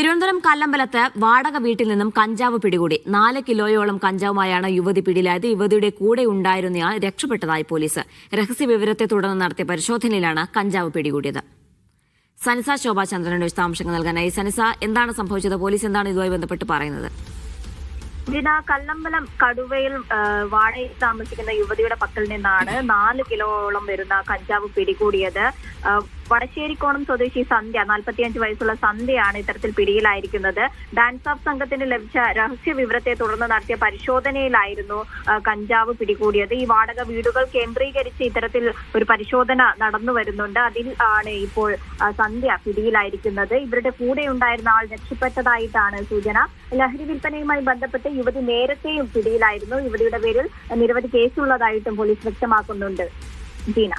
തിരുവനന്തപുരം കല്ലമ്പലത്ത് വാടക വീട്ടിൽ നിന്നും കഞ്ചാവ് പിടികൂടി. നാല് കിലോയോളം കഞ്ചാവുമായാണ് യുവതി പിടിയിലായത്. യുവതിയുടെ കൂടെ ഉണ്ടായിരുന്നയാൾ രക്ഷപ്പെട്ടതായി പോലീസ്. രഹസ്യ വിവരത്തെ തുടർന്ന് നടത്തിയ പരിശോധനയിലാണ് കഞ്ചാവ് പിടികൂടിയത്. സനിസ ശോഭാ ചന്ദ്രനോട് വിശദാംശങ്ങൾ നൽകാനായി. സനിസ എന്താണ് സംഭവിച്ചത്? പോലീസ് എന്താണ് ഇതുമായി ബന്ധപ്പെട്ട് പറയുന്നത്? ജിന കല്ലമ്പലം കടുവയിൽ വാഴയിൽ താമസിക്കുന്ന യുവതിയുടെ പക്കൽ നിന്നാണ് നാല് കിലോളം വരുന്ന കഞ്ചാവ് പിടികൂടിയത്. വടശ്ശേരിക്കോണം സ്വദേശി സന്ധ്യ നാൽപ്പത്തിയഞ്ച് വയസ്സുള്ള സന്ധ്യയാണ് ഇത്തരത്തിൽ പിടിയിലായിരിക്കുന്നത്. ഡാൻസ് ഓഫ് സംഘത്തിന് ലഭിച്ച രഹസ്യ വിവരത്തെ തുടർന്ന് നടത്തിയ പരിശോധനയിലായിരുന്നു കഞ്ചാവ് പിടികൂടിയത്. ഈ വാടക വീടുകൾ കേന്ദ്രീകരിച്ച് ഇത്തരത്തിൽ ഒരു പരിശോധന നടന്നു വരുന്നുണ്ട്. അതിൽ ആണ് ഇപ്പോൾ സന്ധ്യ പിടിയിലായിരിക്കുന്നത്. ഇവരുടെ കൂടെ ഉണ്ടായിരുന്ന ആൾ രക്ഷപ്പെട്ടതായിട്ടാണ് സൂചന. ലഹരി വിൽപ്പനയുമായി ബന്ധപ്പെട്ട് യുവതി നേരത്തെയും പിടിയിലായിരുന്നു. യുവതിയുടെ പേരിൽ നിരവധി കേസുള്ളതായിട്ടും പോലീസ് വ്യക്തമാക്കുന്നുണ്ട്. ജീന.